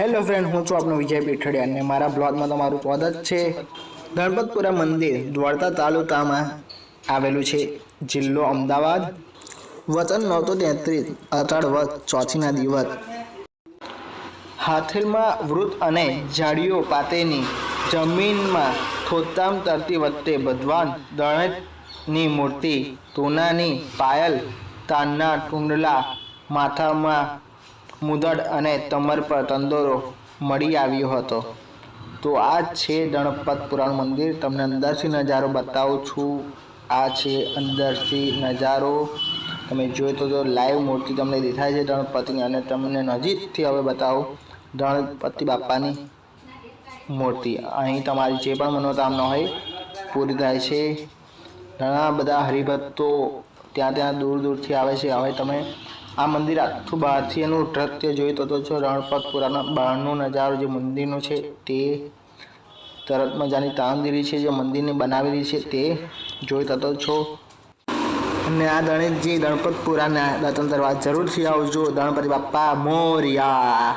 Hello friend હું છું આપનો વિજય પીઠડિયા અને મારા બ્લોગમાં તમારું સ્વાગત છે. ગણપતપુરા મંદિર, દ્વારકા તાલુકામાં આવેલું છે. જિલ્લો અમદાવાદ. વતન નવસો તેત્રીસ, અષાઢ વર્ષ ચોથીના દિવસ. હાથેલમાં વૃત અને ઝાડીઓ પાતેની જમીનમાં ખોદકામ કરતી વખતે ભગવાન ગણેશની મૂર્તિ, તુનાની પાયલ, તાનના ટુંડલા માથામાં મુદડ અને તમર પર તંદોરો મળી આવ્યો હતો. તો આ છે ગણપતપુરાનું મંદિર. તમને અંદરથી નજારો બતાવું છું. આ છે અંદરથી નજારો. તમે જોઈ તો લાઈવ મૂર્તિ તમને દેખાય છે ગણપતિની અને તમને નજીકથી હવે બતાવું ગણપતિ બાપાની મૂર્તિ. અહીં તમારી જે પણ મનોકામના હોય પૂરી થાય છે. ઘણા બધા હરિભક્તો ત્યાં ત્યાં દૂર દૂરથી આવે છે. હવે તમે આ મંદિર આખું બહારથી એનું નૃત્ય જોઈ તો છો રણપતપુરાના બહારનો નજારો જે મંદિરનો છે તે તરત મજાની કામગીરી છે, જે મંદિરને બનાવેલી છે તે જોઈ તો છો. અને આ દણેશજી ગણપતપુરાના દર્શન કરવા જરૂરથી આવજો. ગણપતિ બાપ્પા મોર્યા.